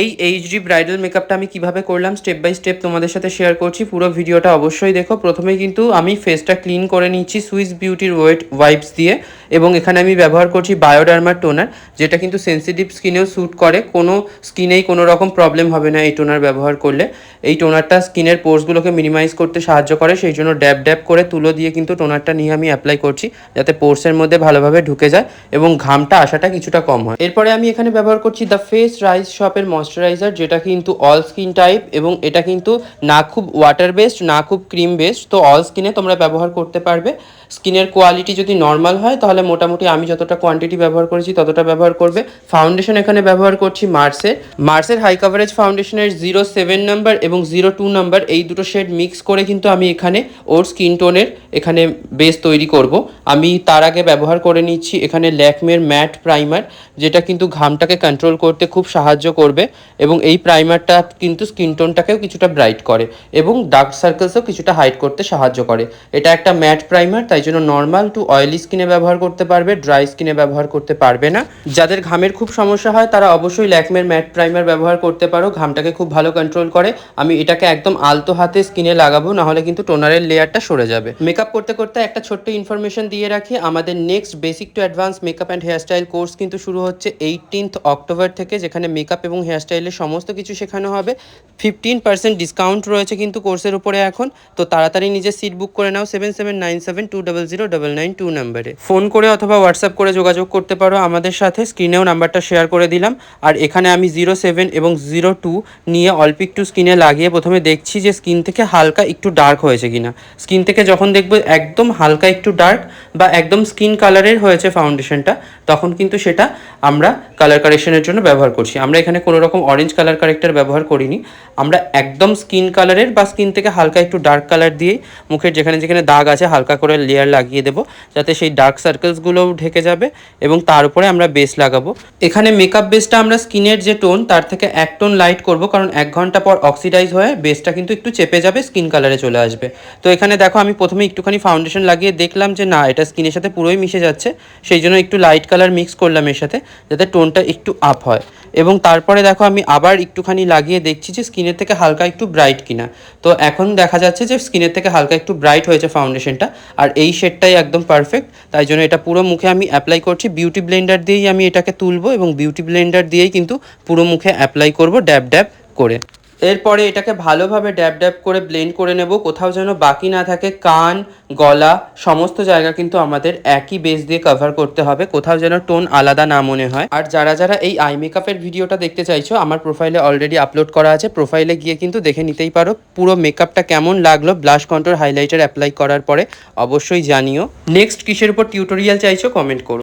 এই HD bridal মেকআপটা আমি কীভাবে করলাম স্টেপ বাই স্টেপ তোমাদের সাথে শেয়ার করছি, পুরো ভিডিওটা অবশ্যই দেখো। প্রথমে কিন্তু আমি ফেসটা ক্লিন করে নিচ্ছি সুইস বিউটির ওয়েট ওয়াইপস দিয়ে এবং এখানে আমি ব্যবহার করছি বায়োডার্মার টোনার যেটা কিন্তু সেন্সিটিভ স্কিনেও স্যুট করে। কোনো স্কিনেই কোনো রকম প্রবলেম হবে না এই টোনার ব্যবহার করলে। এই টোনারটা স্কিনের পোর্সগুলোকে মিনিমাইজ করতে সাহায্য করে, সেই জন্য ড্যাব ড্যাব করে তুলো দিয়ে কিন্তু টোনারটা নিয়ে আমি অ্যাপ্লাই করছি, যাতে পোর্সের মধ্যে ভালোভাবে ঢুকে যায় এবং ঘামটা আসাটা কিছুটা কম হয়। এরপরে আমি এখানে ব্যবহার করছি দ্য ফেস রাইস শপের ময়শ্চারাইজার যেটা কিন্তু অল স্কিন টাইপ এবং এটা কিন্তু না খুব ওয়াটার বেসড না খুব ক্রিম বেসড তো অল স্কিনে তোমরা ব্যবহার করতে পারবে। স্কিনের কোয়ালিটি যদি নর্মাল হয়, তাহলে মোটামুটি আমি যতটা কোয়ান্টিটি ব্যবহার করেছি, ততটা ব্যবহার করবে। ফাউন্ডেশন এখানে ব্যবহার করছি মার্সের মার্সের হাই কাভারেজ ফাউন্ডেশনের জিরো সেভেন নাম্বার এবং জিরো টু নাম্বার এই দুটো শেড মিক্স করে কিন্তু আমি এখানে ওর স্কিন টোনের এখানে বেস তৈরি করব। আমি তার আগে ব্যবহার করে নিচ্ছি এখানে ল্যাকমের ম্যাট প্রাইমার, যেটা কিন্তু ঘামটাকে কন্ট্রোল করতে খুব সাহায্য করবে এবং এই প্রাইমারটা কিন্তু স্কিন টোনটাকেও কিছুটা ব্রাইট করে এবং ডার্ক সার্কেলসও কিছুটা হাইড করতে সাহায্য করে। এটা একটা ম্যাট প্রাইমার, তাই জন্য নর্মাল টু অয়েলি স্কিনে ব্যবহার করতে পারবে ড্রাই স্কিনে ব্যবহার করতে পারবে না। যাদের ঘামের খুব সমস্যা হয়, তারা অবশ্যই ল্যাকমের ম্যাট প্রাইমার ব্যবহার করতে পারো, ঘামটাকে খুব ভালো কন্ট্রোল করে। আমি এটাকে একদম আলতো হাতে স্কিনে লাগাবো, নাহলে কিন্তু টোনারের লেয়ারটা সরে যাবে। মেকআপ করতে করতে একটা ছোট্ট ইনফরমেশন দিয়ে রাখি। আমাদের next basic to advance makeup and hairstyle course কিন্তু শুরু হচ্ছে এইটিনথ অক্টোবর থেকে, যেখানে মেকআপ এবং হেয়ারস্টাইলের সমস্ত কিছু শেখানো হবে। ফিফটিন পার্সেন্ট ডিসকাউন্ট রয়েছে কিন্তু কোর্সের উপরে এখন। তো তাড়াতাড়ি নিজের সিট বুক করে নাও seven seven nine seven two double zero double nine two নাম্বারে ফোন করে অথবা হোয়াটসঅ্যাপ করে যোগাযোগ করতে পারো আমাদের সাথে। স্ক্রিনেও নাম্বারটা শেয়ার করে দিলাম। আর এখানে আমি জিরো সেভেন এবং জিরো টু নিয়ে অল্প একটু স্কিনে লাগিয়ে প্রথমে দেখছি যে স্কিন থেকে হালকা একটু ডার্ক হয়েছে কিনা। স্কিন থেকে যখন দেখব একদম হালকা একটু ডার্ক বা একদম স্কিন কালারের হয়েছে ফাউন্ডেশনটা তখন কিন্তু সেটা আমরা কালার কারেকশনের জন্য ব্যবহার করছি। আমরা এখানে কোনো রকম অরেঞ্জ কালার কারেক্টার ব্যবহার করিনি। আমরা একদম স্কিন কালারের বা স্কিন থেকে হালকা একটু ডার্ক কালার দিয়েই মুখের যেখানে যেখানে দাগ আছে হালকা করে লেয়ার লাগিয়ে দেবো, যাতে সেই ডার্ক সার্কেলসগুলোও ঢেকে যাবে এবং তার উপরে আমরা বেস লাগাবো। এখানে মেকআপ বেসটা আমরা স্কিনের যে টোন তার থেকে এক টোন লাইট করব, কারণ এক ঘণ্টা পর অক্সিডাইজ হয়ে বেসটা কিন্তু একটু চেপে যাবে স্কিন কালারে চলে আসবে। তো এখানে দেখো আমি প্রথমে একটুখানি ফাউন্ডেশন লাগিয়ে দেখলাম যে না, এটা স্কিনের সাথে পুরোই মিশে যাচ্ছে। সেই জন্য একটু লাইট কালার মিক্স করলাম এর সাথে, যাতে টোনটা একটু আপ হয়। এবং তারপরে দেখো আমি আবার একটুখানি লাগিয়ে দেখছি যে স্কিনের থেকে হালকা একটু ব্রাইট কিনা। তো এখন দেখা যাচ্ছে যে স্কিনের থেকে হালকা একটু ব্রাইট হয়েছে ফাউন্ডেশনটা আর এই শেডটাই একদম পারফেক্ট তাই জন্য এটা পুরো মুখে আমি অ্যাপ্লাই করছি। বিউটি ব্লেন্ডার দিয়েই আমি এটাকে তুলবো এবং বিউটি ব্লেন্ডার দিয়েই কিন্তু পুরো মুখে অ্যাপ্লাই করব ড্যাব ড্যাব করে। এরপরে এটাকে ভালোভাবে ড্যাব ড্যাব করে ব্লেন্ড করে নেব। কোথাও যেন বাকি না থাকে, কান, গলা, সমস্ত জায়গা কিন্তু আমাদের একই বেস দিয়ে কভার করতে হবে। কোথাও যেন টোন আলাদা না মনে হয়। আর যারা যারা এই আই মেকআপের ভিডিওটা দেখতে চাইছো, আমার প্রোফাইলে অলরেডি আপলোড করা আছে। প্রোফাইলে গিয়ে কিন্তু দেখে নিতেই পারো পুরো মেকআপটা কেমন লাগল ব্লাশ কন্ট্রোল হাইলাইটার অ্যাপ্লাই করার পরে। অবশ্যই জানিও। নেক্সট কিসের উপর টিউটোরিয়াল চাইছো কমেন্ট করো।